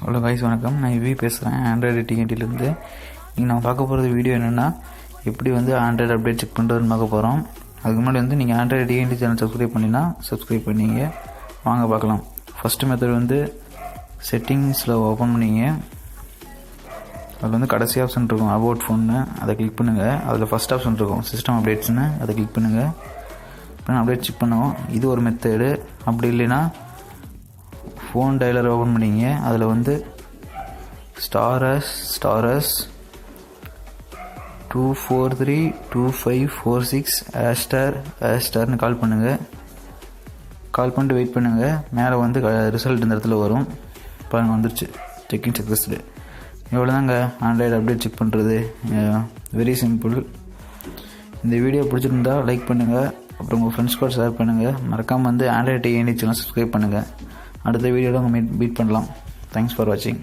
Hello guys வணக்கம். நான் we பேசுகிறேன் ஆண்ட்ராய்டு டிஎன்டிலேருந்து நீங்கள் நான் பார்க்க போகிறது வீடியோ என்னென்னா எப்படி வந்து ஆண்ட்ராய்டு அப்டேட் செக் பண்ணுறதுன்னு பார்க்க போகிறோம் அதுக்கு முன்னாடி வந்து நீங்கள் Android T N T channel subscribe பண்ணினா சப்ஸ்கிரைப் பண்ணிங்க. வாங்க பார்க்கலாம். ஃபஸ்ட்டு மெத்தட் வந்து செட்டிங்ஸில் ஓப்பன் பண்ணிங்க. அதில் வந்து கடைசி ஆப்ஷன் இருக்கும் அபவுட் ஃபோன்னு அதை கிளிக் பண்ணுங்கள் அதில் ஃபஸ்ட் ஆப்ஷன் இருக்கும் சிஸ்டம் அப்டேட்ஸ்னு அதை கிளிக் பண்ணுங்கள் இப்போ அப்டேட் செக் பண்ணுவோம் இது ஒரு மெத்தடு அப்படி இல்லைன்னா ஃபோன் டைலர் ஓப்பன் பண்ணிங்க. அதில் வந்து star hash star hash two four three two five four six hash star ஆஸ்டார்னு call பண்ணுங்கள் கால் பண்ணிட்டு வெயிட் பண்ணுங்கள் மேலே வந்து ரிசல்ட் இந்த இடத்துல வரும். பாருங்க வந்துருச்சு. செக்கிங் சக்ஸஸ்டு இவ்வளோ தாங்க ஆண்ட்ராய்டு அப்டேட் செக் பண்ணுறது வெரி சிம்பிள் இந்த வீடியோ பிடிச்சிருந்தா லைக் பண்ணுங்கள் அப்புறம் உங்கள் ஃப்ரெண்ட்ஸ் கூட ஷேர் பண்ணுங்கள் மறக்காமல் வந்து ஆண்ட்ராய்டு டிஎன்டி சேனல் சப்ஸ்கிரைப் பண்ணுங்கள் அடுத்த வீடியோவில் உங்கள் மீட் மீட் பண்ணலாம். தேங்க்ஸ் ஃபார் வாட்சிங்